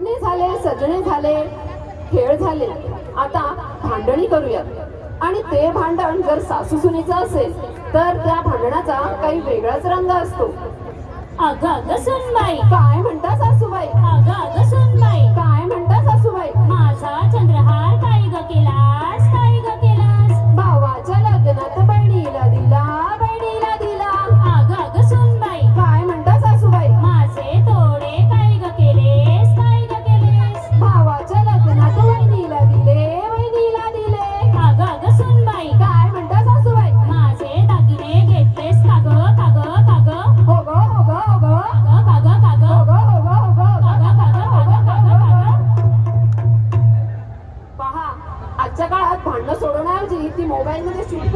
झाले खेळ झाले. आता भांडणी करूयात. आणि ते भांडण जर सासू सुनेचं असेल तर त्या भांडणाचा काही वेगळाच रंग असतो. अगं अगं सुनबाई. काय म्हणता सासूबाई? अगं अगं सुनबाई. काय म्हणता सासूबाई? माझा चंद्रहार काय ग केलास आजच्या काळात भांडणं सोडवण्याऐवजी ती मोबाईलमध्ये शूट